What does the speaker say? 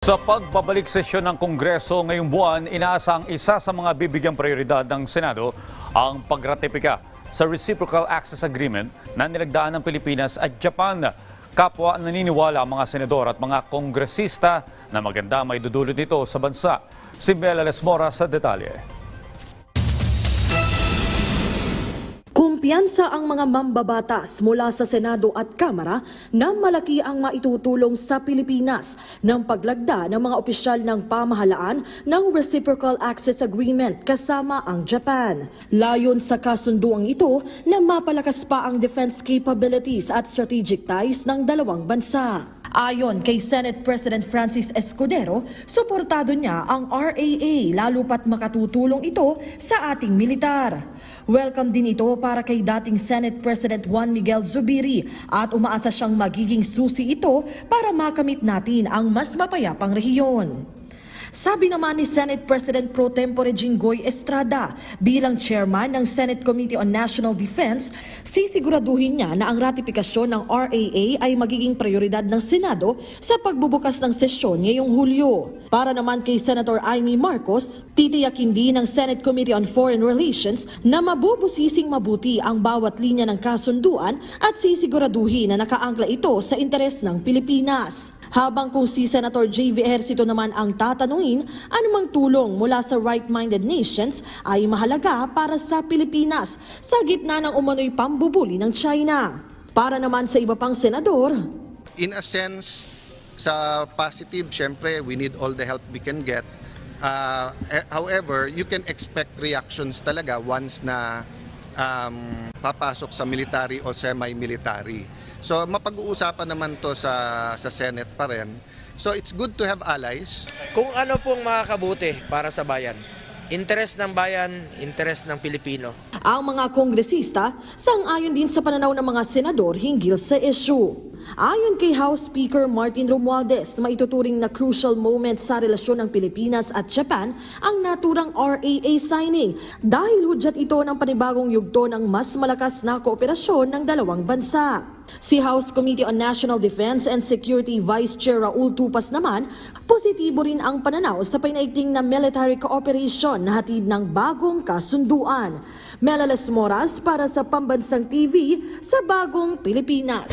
Sa pagbabalik sesyon ng Kongreso ngayong buwan, inaasang isa sa mga bibigyang prioridad ng Senado ang pagratipika sa Reciprocal Access Agreement na nilagdaan ng Pilipinas at Japan. Kapwa naniniwala ang mga senador at mga kongresista na maganda may dudulot nito sa bansa. Si Bella Lesmora sa detalye. Kumpiyansa ang mga mambabatas mula sa Senado at Kamara na malaki ang maitutulong sa Pilipinas ng paglagda ng mga opisyal ng pamahalaan ng Reciprocal Access Agreement kasama ang Japan. Layon sa kasunduang ito na mapalakas pa ang defense capabilities at strategic ties ng dalawang bansa. Ayon kay Senate President Francis Escudero, suportado niya ang RAA lalo pat makatutulong ito sa ating militar. Welcome din ito para kay dating Senate President Juan Miguel Zubiri at umaasa siyang magiging susi ito para makamit natin ang mas mapayapang rehiyon. Sabi naman ni Senate President Pro Tempore Jinggoy Estrada bilang chairman ng Senate Committee on National Defense, sisiguraduhin niya na ang ratifikasyon ng RAA ay magiging prioridad ng Senado sa pagbubukas ng sesyon ngayong Hulyo. Para naman kay Senator Amy Marcos, titiyakin din ng Senate Committee on Foreign Relations na mabubusising mabuti ang bawat linya ng kasunduan at sisiguraduhin na nakaangkla ito sa interes ng Pilipinas. Habang kung si Senator J.V. Ejercito naman ang tatanungin, anumang tulong mula sa right-minded nations ay mahalaga para sa Pilipinas sa gitna ng umano'y pambubuli ng China. Para naman sa iba pang senador, in a sense, sa positive, syempre, we need all the help we can get. Uh, eh, however, you can expect reactions talaga once na um, papasok sa military o semi-military. So, mapag-uusapan naman to sa, sa Senate pa rin. So, it's good to have allies. Kung ano pong makakabuti para sa bayan. Interes ng bayan, interes ng Pilipino. ang mga kongresista sang-ayon din sa pananaw ng mga senador hinggil sa issue. Ayon kay House Speaker Martin Romualdez, maituturing na crucial moment sa relasyon ng Pilipinas at Japan ang naturang RAA signing dahil hudyat ito ng panibagong yugto ng mas malakas na kooperasyon ng dalawang bansa. Si House Committee on National Defense and Security Vice Chair Raul Tupas naman, positibo rin ang pananaw sa pinaigting na military cooperation na hatid ng bagong kasunduan. Melales Moras para sa Pambansang TV sa Bagong Pilipinas.